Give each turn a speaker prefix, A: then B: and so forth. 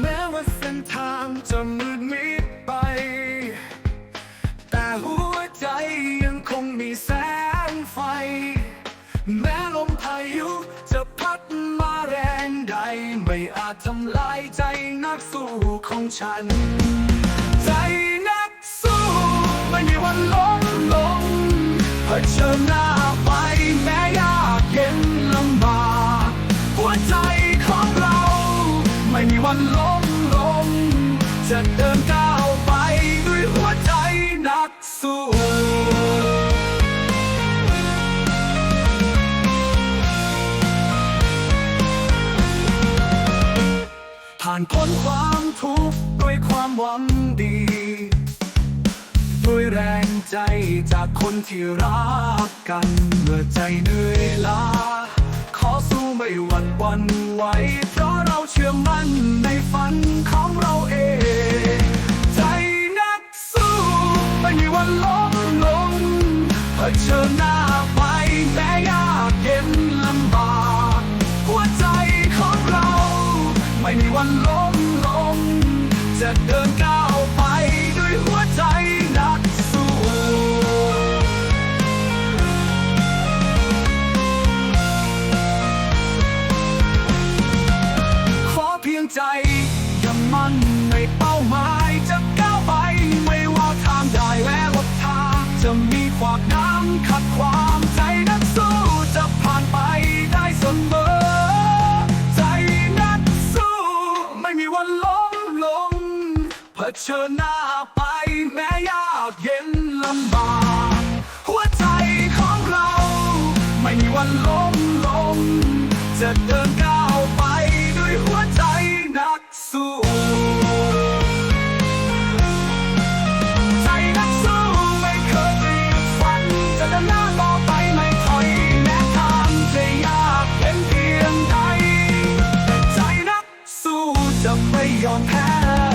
A: แม้ว่าเส้นทางจะมืดมิดไป แต่หัวใจยังคงมีแสงไฟ แม้ลมพายุจะพัดมาแรงใด ไม่อาจทำลายใจนักสู้ของฉัน ใจนะ ไม่มีวันล้มลงจะเดินก้าวไปด้วยหัวใจนักสู้ผ่านพ้นความทุกข์ด้วยความหวังดี ด้วยแรงใจจากคนที่รักกันเมื่อใจเหนื่อยล้าขอสู้ไม่หวั่นหวันไหวเพราะื่อมั่นในฝันของเราเอง ใจนักสู้ไม่มีวันล้มลงเผชิญหน้าไปแม้ยากเย็นลำบากหัวใจของเรา ไม่มีวันล้มลงจะเดินก้าว ใจ อย่ามั่นในเป้าหมายจะก้าวไป ไม่ว่าทางใดและหนทาง จะมีขวากน้ำขัดขวางใจนักสู้จะผ่านไปได้เสมอ ใจนักสู้ ไม่มีวันล้มลงเผชิญหน้าไปแม้ยากเย็นลำบาก หัวใจของเรา ไม่มีวันล้มลงจะเดิน your power